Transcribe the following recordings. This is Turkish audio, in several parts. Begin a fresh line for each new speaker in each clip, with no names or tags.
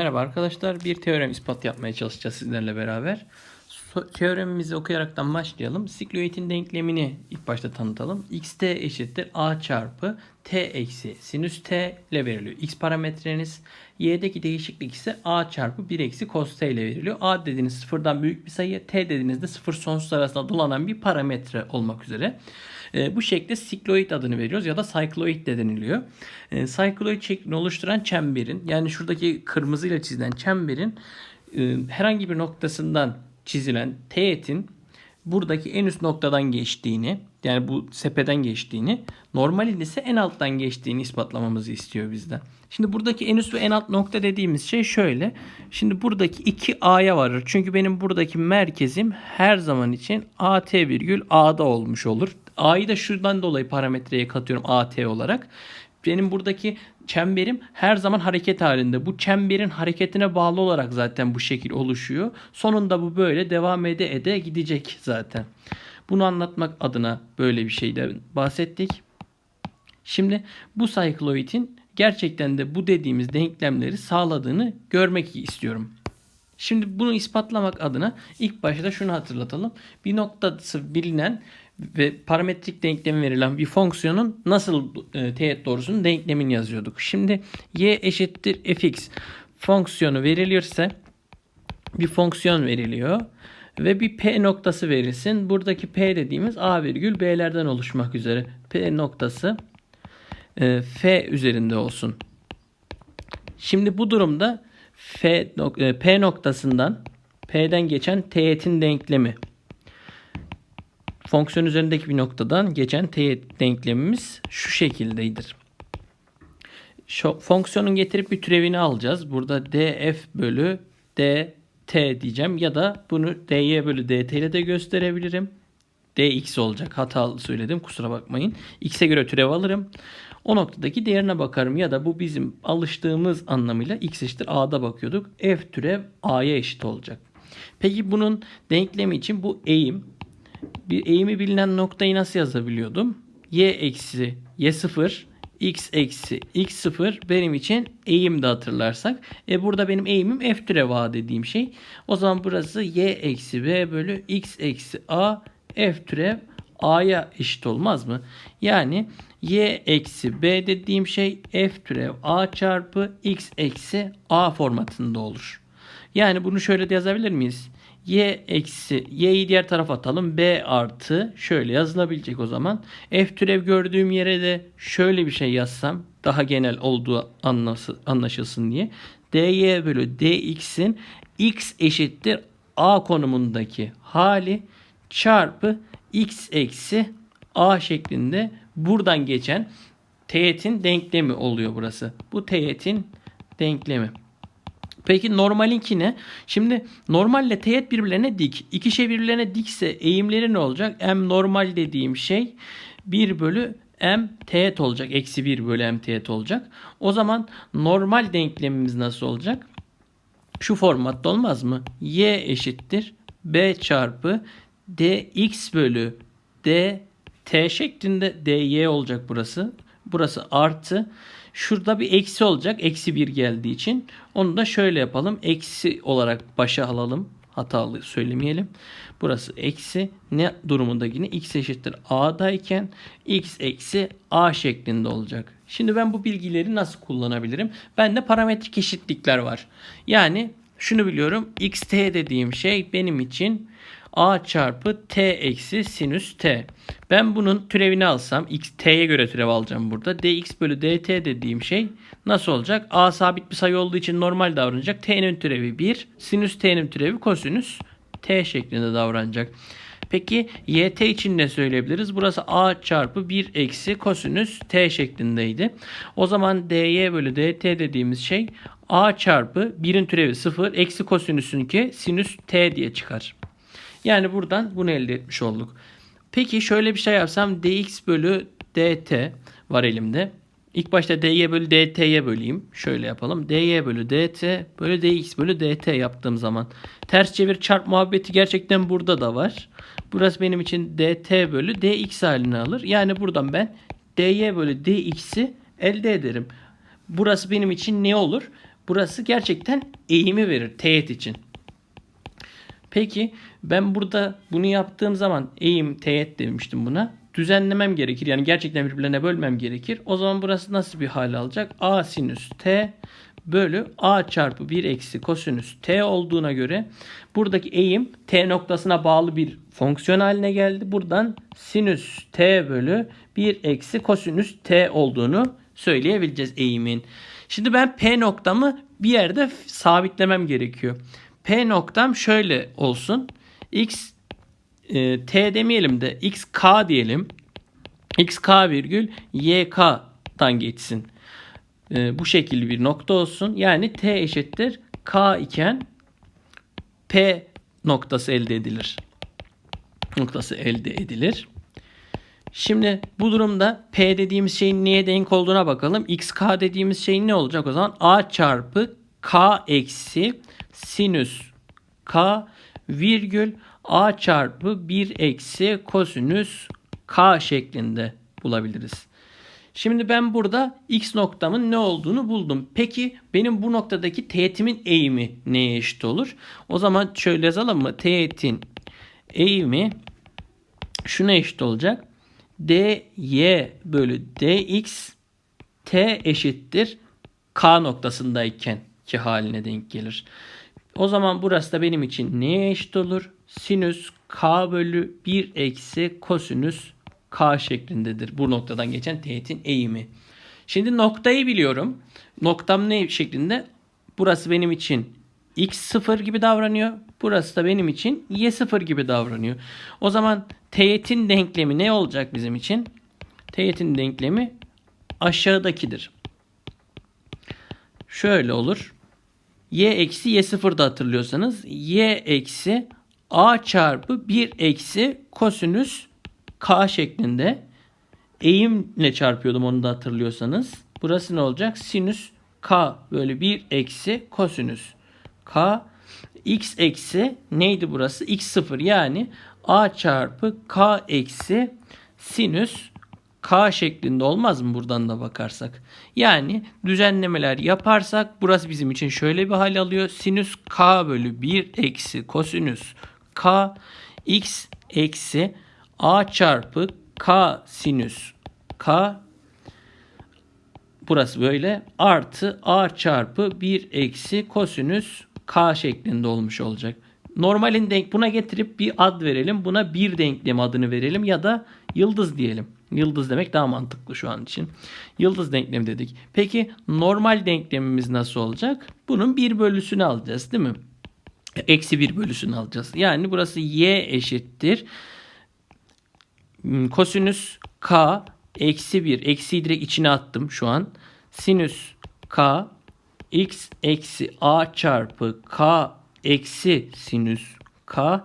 Merhaba arkadaşlar. Bir teorem ispat yapmaya çalışacağız sizlerle beraber. Teoremimizi okuyaraktan başlayalım. Sikloidin denklemini ilk başta tanıtalım. xt eşittir a çarpı t eksi sinüs t ile veriliyor. x parametreniz. y'deki değişiklik ise a çarpı 1 eksi cos t ile veriliyor. a dediğiniz sıfırdan büyük bir sayı. t dediğinizde sıfır sonsuz arasında dolanan bir parametre olmak üzere. E, bu şekilde sikloid adını veriyoruz ya da cycloid de deniliyor. E, cycloid şeklini oluşturan çemberin yani şuradaki kırmızıyla çizilen çemberin e, herhangi bir noktasından çizilen teğetin buradaki en üst noktadan geçtiğini yani bu sepeden geçtiğini normalin ise en alttan geçtiğini ispatlamamızı istiyor bizden. Şimdi buradaki en üst ve en alt nokta dediğimiz şey şöyle. Şimdi buradaki 2A'ya varır. Çünkü benim buradaki merkezim her zaman için AT virgül A'da olmuş olur. A'yı da şuradan dolayı parametreye katıyorum AT olarak. Benim buradaki çemberim her zaman hareket halinde. Bu çemberin hareketine bağlı olarak zaten bu şekil oluşuyor. Sonunda bu böyle devam ede ede gidecek zaten. Bunu anlatmak adına böyle bir şeyden bahsettik. Şimdi bu cycloid'in gerçekten de bu dediğimiz denklemleri sağladığını görmek istiyorum. Şimdi bunu ispatlamak adına ilk başta şunu hatırlatalım. Bir noktası bilinen ve parametrik denklemi verilen bir fonksiyonun nasıl e, teğet doğrusunun denklemini yazıyorduk. Şimdi y eşittir fx fonksiyonu verilirse bir fonksiyon veriliyor ve bir p noktası verilsin. Buradaki p dediğimiz a virgül b'lerden oluşmak üzere. p noktası e, f üzerinde olsun. Şimdi bu durumda f nok- e, p noktasından p'den geçen teğetin denklemi fonksiyon üzerindeki bir noktadan geçen teğet denklemimiz şu şekildeydir. Şu fonksiyonun getirip bir türevini alacağız. Burada df bölü dt diyeceğim ya da bunu dy bölü dt ile de gösterebilirim. dx olacak. Hatalı söyledim kusura bakmayın. x'e göre türev alırım. O noktadaki değerine bakarım ya da bu bizim alıştığımız anlamıyla x eşittir a'da bakıyorduk. f türev a'ya eşit olacak. Peki bunun denklemi için bu eğim bir eğimi bilinen noktayı nasıl yazabiliyordum? y eksi y0 x eksi x0 benim için eğim de hatırlarsak. E burada benim eğimim f türev a dediğim şey. O zaman burası y eksi b bölü x eksi a f türev a'ya eşit olmaz mı? Yani y eksi b dediğim şey f türev a çarpı x eksi a formatında olur. Yani bunu şöyle de yazabilir miyiz? Y eksi y'yi diğer tarafa atalım. b artı şöyle yazılabilecek o zaman. f türev gördüğüm yere de şöyle bir şey yazsam daha genel olduğu anlaşılsın diye. dy bölü dx'in x eşittir a konumundaki hali çarpı x eksi a şeklinde buradan geçen teğetin denklemi oluyor burası. Bu teğetin denklemi. Peki normalinki ne? Şimdi normalle teğet birbirlerine dik. İki şey birbirlerine dikse eğimleri ne olacak? M normal dediğim şey 1 bölü M teğet olacak. Eksi 1 bölü M teğet olacak. O zaman normal denklemimiz nasıl olacak? Şu formatta olmaz mı? Y eşittir B çarpı dx bölü dt şeklinde dy olacak burası. Burası artı. Şurada bir eksi olacak. Eksi 1 geldiği için. Onu da şöyle yapalım. Eksi olarak başa alalım. Hatalı söylemeyelim. Burası eksi. Ne durumunda yine x eşittir a'dayken x eksi a şeklinde olacak. Şimdi ben bu bilgileri nasıl kullanabilirim? Bende parametrik eşitlikler var. Yani şunu biliyorum. xt dediğim şey benim için a çarpı t eksi sinüs t. Ben bunun türevini alsam x t'ye göre türev alacağım burada. dx bölü dt dediğim şey nasıl olacak? a sabit bir sayı olduğu için normal davranacak. t'nin türevi 1. Sinüs t'nin türevi kosinüs t şeklinde davranacak. Peki yt için ne söyleyebiliriz? Burası a çarpı 1 eksi kosinüs t şeklindeydi. O zaman dy bölü dt dediğimiz şey a çarpı 1'in türevi 0 eksi kosinüsünki sinüs t diye çıkar. Yani buradan bunu elde etmiş olduk. Peki şöyle bir şey yapsam dx bölü dt var elimde. İlk başta dy bölü dt'ye böleyim. Şöyle yapalım. dy bölü dt bölü dx bölü dt yaptığım zaman. Ters çevir çarp muhabbeti gerçekten burada da var. Burası benim için dt bölü dx halini alır. Yani buradan ben dy bölü dx'i elde ederim. Burası benim için ne olur? Burası gerçekten eğimi verir teğet için. Peki ben burada bunu yaptığım zaman eğim teğet demiştim buna. Düzenlemem gerekir. Yani gerçekten birbirlerine bölmem gerekir. O zaman burası nasıl bir hale alacak? A sinüs t bölü a çarpı 1 eksi kosinüs t olduğuna göre buradaki eğim t noktasına bağlı bir fonksiyon haline geldi. Buradan sinüs t bölü 1 eksi kosinüs t olduğunu söyleyebileceğiz eğimin. Şimdi ben p noktamı bir yerde sabitlemem gerekiyor. P noktam şöyle olsun. X e, T demeyelim de XK diyelim. XK virgül YK'dan geçsin. E, bu şekilde bir nokta olsun. Yani T eşittir K iken P noktası elde edilir. Noktası elde edilir. Şimdi bu durumda P dediğimiz şeyin neye denk olduğuna bakalım. XK dediğimiz şey ne olacak o zaman? A çarpı K eksi sinüs K virgül A çarpı 1 eksi kosinüs K şeklinde bulabiliriz. Şimdi ben burada x noktamın ne olduğunu buldum. Peki benim bu noktadaki teğetimin eğimi neye eşit olur? O zaman şöyle yazalım mı? Teğetin eğimi şuna eşit olacak. dy bölü dx t eşittir k noktasındayken ki haline denk gelir. O zaman burası da benim için neye eşit olur? Sinüs k bölü 1 eksi kosinüs k şeklindedir. Bu noktadan geçen teğetin eğimi. Şimdi noktayı biliyorum. Noktam ne şeklinde? Burası benim için x0 gibi davranıyor. Burası da benim için y0 gibi davranıyor. O zaman teğetin denklemi ne olacak bizim için? Teğetin denklemi aşağıdakidir. Şöyle olur y eksi y sıfırda hatırlıyorsanız y eksi a çarpı 1 eksi kosinüs k şeklinde eğimle çarpıyordum onu da hatırlıyorsanız. Burası ne olacak? Sinüs k böyle 1 eksi kosinüs k x eksi neydi burası? x sıfır yani a çarpı k eksi sinüs K şeklinde olmaz mı buradan da bakarsak? Yani düzenlemeler yaparsak burası bizim için şöyle bir hal alıyor. Sinüs K bölü 1 eksi kosinüs K x eksi A çarpı K sinüs K burası böyle artı A çarpı 1 eksi kosinüs K şeklinde olmuş olacak. Normalin denk buna getirip bir ad verelim. Buna bir denklem adını verelim ya da yıldız diyelim. Yıldız demek daha mantıklı şu an için. Yıldız denklemi dedik. Peki normal denklemimiz nasıl olacak? Bunun bir bölüsünü alacağız değil mi? Eksi bir bölüsünü alacağız. Yani burası y eşittir. Kosinüs k eksi 1. Eksiyi direkt içine attım şu an. Sinüs k x eksi a çarpı k eksi sinüs k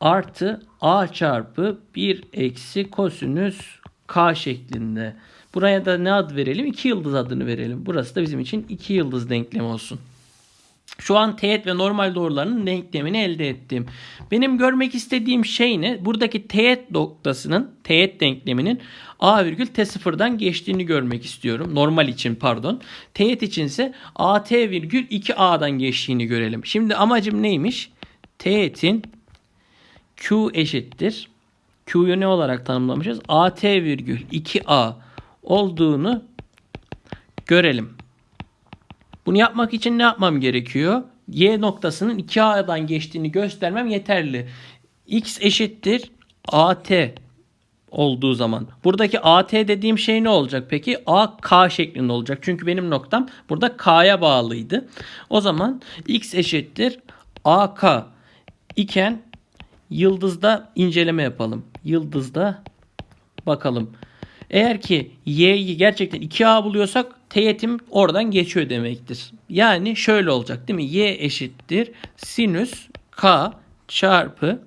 artı a çarpı 1 eksi kosinüs k şeklinde. Buraya da ne ad verelim? 2 yıldız adını verelim. Burası da bizim için 2 yıldız denklemi olsun. Şu an teğet ve normal doğrularının denklemini elde ettim. Benim görmek istediğim şey ne? Buradaki teğet noktasının, teğet denkleminin a virgül t sıfırdan geçtiğini görmek istiyorum. Normal için pardon. Teğet için ise at virgül 2a'dan geçtiğini görelim. Şimdi amacım neymiş? Teğetin Q eşittir. Q'yu ne olarak tanımlamışız? AT virgül 2A olduğunu görelim. Bunu yapmak için ne yapmam gerekiyor? Y noktasının 2A'dan geçtiğini göstermem yeterli. X eşittir AT olduğu zaman. Buradaki AT dediğim şey ne olacak peki? A K şeklinde olacak. Çünkü benim noktam burada K'ya bağlıydı. O zaman X eşittir AK iken Yıldızda inceleme yapalım. Yıldızda bakalım. Eğer ki y'yi gerçekten 2a buluyorsak teğetim oradan geçiyor demektir. Yani şöyle olacak değil mi? y eşittir sinüs k çarpı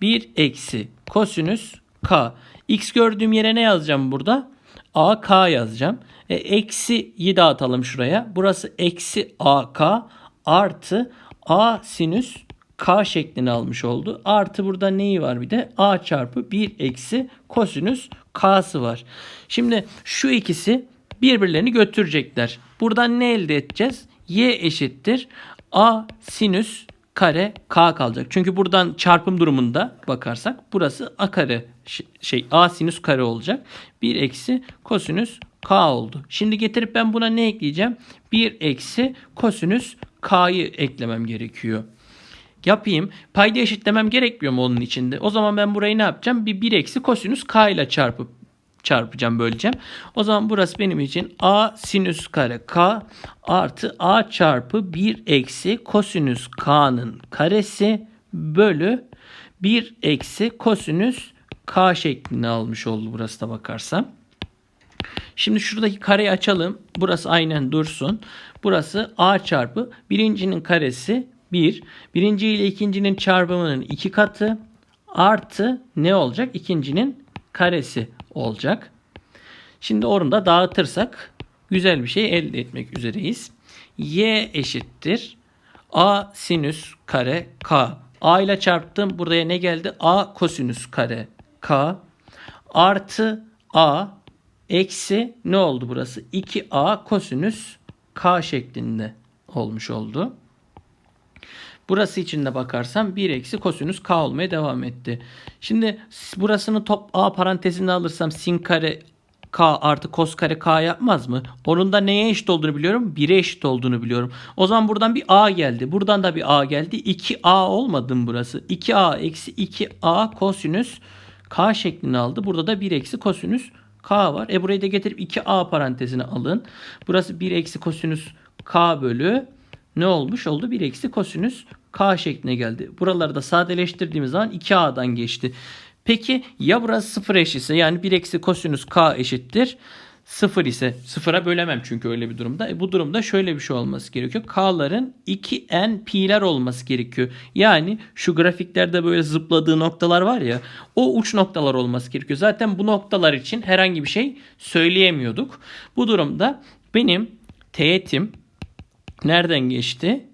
1 eksi kosinüs k. x gördüğüm yere ne yazacağım burada? a k yazacağım. E, eksiyi dağıtalım şuraya. Burası eksi a k artı a sinüs k şeklini almış oldu. Artı burada neyi var bir de? a çarpı 1 eksi kosinüs k'sı var. Şimdi şu ikisi birbirlerini götürecekler. Buradan ne elde edeceğiz? y eşittir a sinüs kare k kalacak. Çünkü buradan çarpım durumunda bakarsak burası a kare şey a sinüs kare olacak. 1 eksi kosinüs k oldu. Şimdi getirip ben buna ne ekleyeceğim? 1 eksi kosinüs k'yı eklemem gerekiyor. Yapayım. Payda eşitlemem gerekmiyor mu onun içinde? O zaman ben burayı ne yapacağım? Bir 1 eksi kosinüs k ile çarpıp çarpacağım böleceğim. O zaman burası benim için a sinüs kare k artı a çarpı 1 eksi kosinüs k'nın karesi bölü 1 eksi kosinüs k şeklini almış oldu burası da bakarsam. Şimdi şuradaki kareyi açalım. Burası aynen dursun. Burası a çarpı birincinin karesi 1. Birinci ile ikincinin çarpımının iki katı artı ne olacak? İkincinin karesi olacak. Şimdi onu da dağıtırsak güzel bir şey elde etmek üzereyiz. y eşittir a sinüs kare k. a ile çarptım. Buraya ne geldi? a kosinüs kare k artı a eksi ne oldu burası? 2a kosinüs k şeklinde olmuş oldu. Burası için de bakarsam 1 eksi kosinüs k olmaya devam etti. Şimdi burasını top a parantezinde alırsam sin kare k artı kos kare k yapmaz mı? Onun da neye eşit olduğunu biliyorum. 1'e eşit olduğunu biliyorum. O zaman buradan bir a geldi. Buradan da bir a geldi. 2a olmadı mı burası? 2a eksi 2a kosinüs k şeklini aldı. Burada da 1 eksi kosinüs k var. E burayı da getirip 2a parantezine alın. Burası 1 eksi kosinüs k bölü ne olmuş oldu? 1 eksi kosinüs k şekline geldi. Buraları da sadeleştirdiğimiz zaman 2a'dan geçti. Peki ya burası 0 eşitse yani 1 eksi kosinüs k eşittir 0 ise 0'a bölemem çünkü öyle bir durumda. E bu durumda şöyle bir şey olması gerekiyor. K'ların 2n pi'ler olması gerekiyor. Yani şu grafiklerde böyle zıpladığı noktalar var ya o uç noktalar olması gerekiyor. Zaten bu noktalar için herhangi bir şey söyleyemiyorduk. Bu durumda benim teğetim nereden geçti?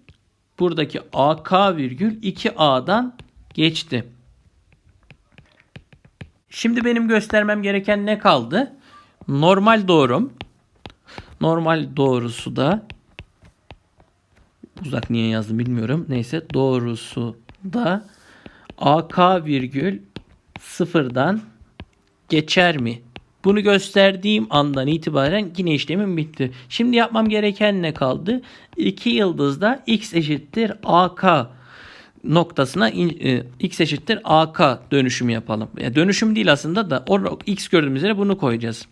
Buradaki AK virgül 2A'dan geçti. Şimdi benim göstermem gereken ne kaldı? Normal doğrum. Normal doğrusu da uzak niye yazdım bilmiyorum. Neyse doğrusu da AK virgül sıfırdan geçer mi? Bunu gösterdiğim andan itibaren yine işlemim bitti. Şimdi yapmam gereken ne kaldı? İki yıldızda x eşittir AK noktasına e, x eşittir AK dönüşümü yapalım. Yani dönüşüm değil aslında da o x gördüğümüz yere bunu koyacağız.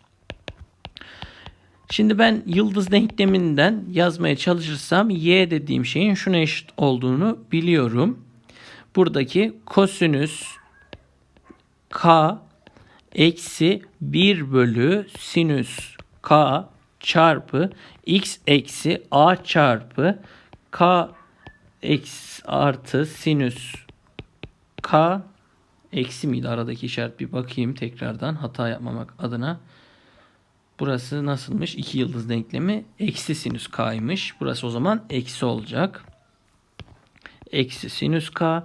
Şimdi ben yıldız denkleminden yazmaya çalışırsam y dediğim şeyin şuna eşit olduğunu biliyorum. Buradaki kosinüs k eksi 1 bölü sinüs k çarpı x eksi a çarpı k eksi artı sinüs k eksi miydi aradaki işaret bir bakayım tekrardan hata yapmamak adına. Burası nasılmış? 2 yıldız denklemi eksi sinüs k'ymış. Burası o zaman eksi olacak. Eksi sinüs k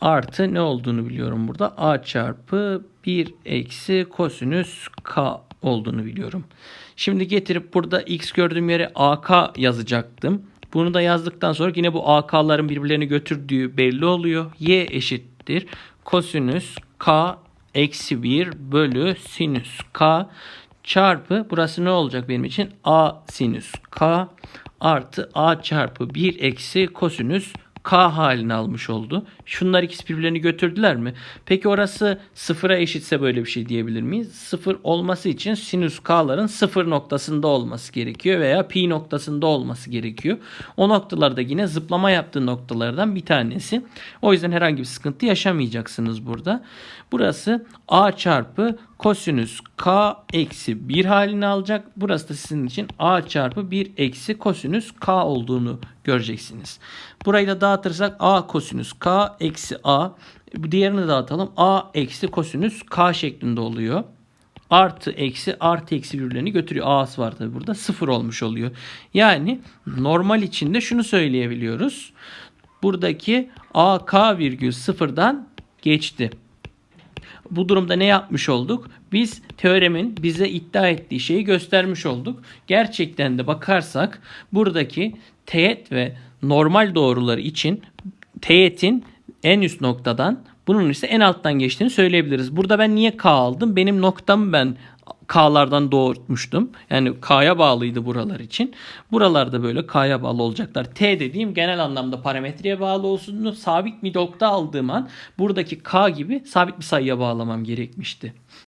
artı ne olduğunu biliyorum burada. A çarpı 1 eksi kosinüs k olduğunu biliyorum. Şimdi getirip burada x gördüğüm yere AK yazacaktım. Bunu da yazdıktan sonra yine bu AK'ların birbirlerini götürdüğü belli oluyor. Y eşittir. Kosinüs k eksi 1 bölü sinüs k çarpı burası ne olacak benim için? A sinüs k artı a çarpı 1 eksi kosinüs k halini almış oldu. Şunlar ikisi birbirlerini götürdüler mi? Peki orası sıfıra eşitse böyle bir şey diyebilir miyiz? Sıfır olması için sinüs k'ların sıfır noktasında olması gerekiyor veya pi noktasında olması gerekiyor. O noktalarda yine zıplama yaptığı noktalardan bir tanesi. O yüzden herhangi bir sıkıntı yaşamayacaksınız burada. Burası a çarpı kosinüs k eksi 1 halini alacak. Burası da sizin için a çarpı 1 eksi kosinüs k olduğunu göreceksiniz. Burayı da dağıtırsak a kosinüs k eksi a. Diğerini dağıtalım. a eksi kosinüs k şeklinde oluyor. Artı eksi artı eksi birbirlerini götürüyor. A'sı var tabi burada. Sıfır olmuş oluyor. Yani normal içinde şunu söyleyebiliyoruz. Buradaki a k virgül sıfırdan geçti. Bu durumda ne yapmış olduk? Biz teoremin bize iddia ettiği şeyi göstermiş olduk. Gerçekten de bakarsak buradaki teğet ve normal doğruları için teğetin en üst noktadan bunun ise en alttan geçtiğini söyleyebiliriz. Burada ben niye K aldım? Benim noktamı ben K'lardan doğurtmuştum. Yani K'ya bağlıydı buralar için. Buralarda böyle K'ya bağlı olacaklar. T dediğim genel anlamda parametreye bağlı olsun. Sabit bir nokta aldığım an buradaki K gibi sabit bir sayıya bağlamam gerekmişti.